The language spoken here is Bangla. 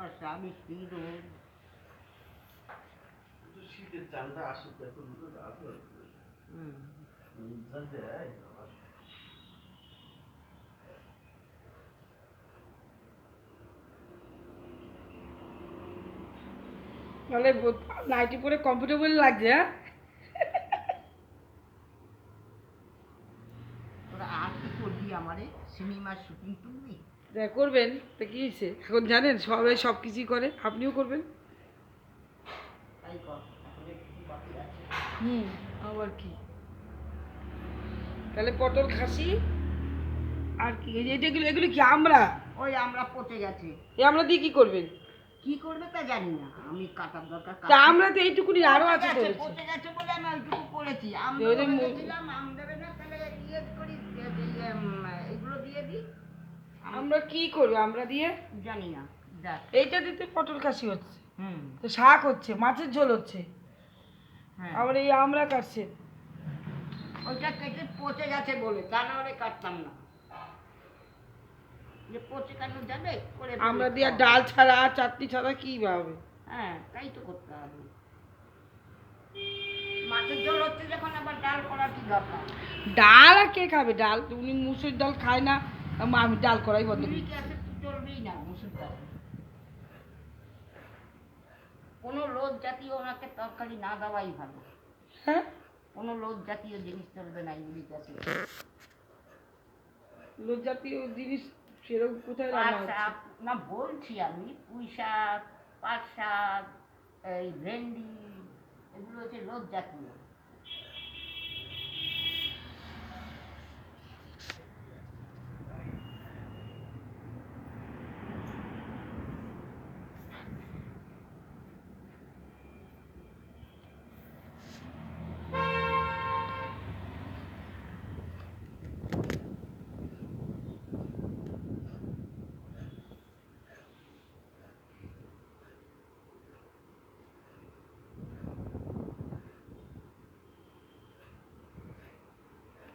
বর্ষা বৃষ্টি রোদ একটু শীতের চালটা আসুক এখন আসবে। হুম। তাহলে নাইটি পরে কমফোর্টেবল লাগছে হ্যাঁ? তোরা আর কি করবি আমারে? সিনেমার শুটিং তুলবি? যা করবেন তা কি হয়েছে? এখন জানেন সবাই সব কিছুই করে আপনিও করবেন? হুম আবার কি? তাহলে পটল খাসি আর কি? এই যে এগুলো কি আমরা? ওই আমরা পচে গেছে। এ আমরা দিয়ে কি করবেন? কি করবে তা জানি না আমি কাটার দরকার তা আমরা তো এইটুকুনি আরও আছে পচে গেছে, বলে আমি ওইটুকু করেছি। আম ওই যে দেবে মু- দিলাম আম দেবে না তাহলে ইয়ে করি এ, ইয়ে, উম, এগুলো দিয়ে দিই আমরা কি করব আমরা দিয়ে জানি না। এইটা দিতে পটল খাসি হচ্ছে। হুম। তো শাক হচ্ছে মাছের ঝোল হচ্ছে। হ্যাঁ। আবার এই আমরা কাটছে। ওইটা কেটে পচে গেছে বলে তা না হলে কাটতাম না। যে পচে কেন যাবে? করে আমরা দিয়ে ডাল ছাড়া চাটনি ছাড়া কি হবে? হ্যাঁ তাই তো করতে হবে। মাছের ঝোল হচ্ছে যখন আবার ডাল করার কি দরকার? ডাল আর কে খাবে? ডাল উনি মুসুর ডাল খায় না। আম- ডাল করাই বন্ধ কোনো লোদ জাতীয় ওনাকে তরকারি না দেওয়াই ভালো। হ্যাঁ? কোনো লোদ জাতীয় জিনিস চলবে না লোক জাতীয় জিনিস সেরকম কোথায় না বলছি আমি পুঁই শাক পাট শাক এই ভেন্ডি এগুলো হচ্ছে লোদ জাতীয়।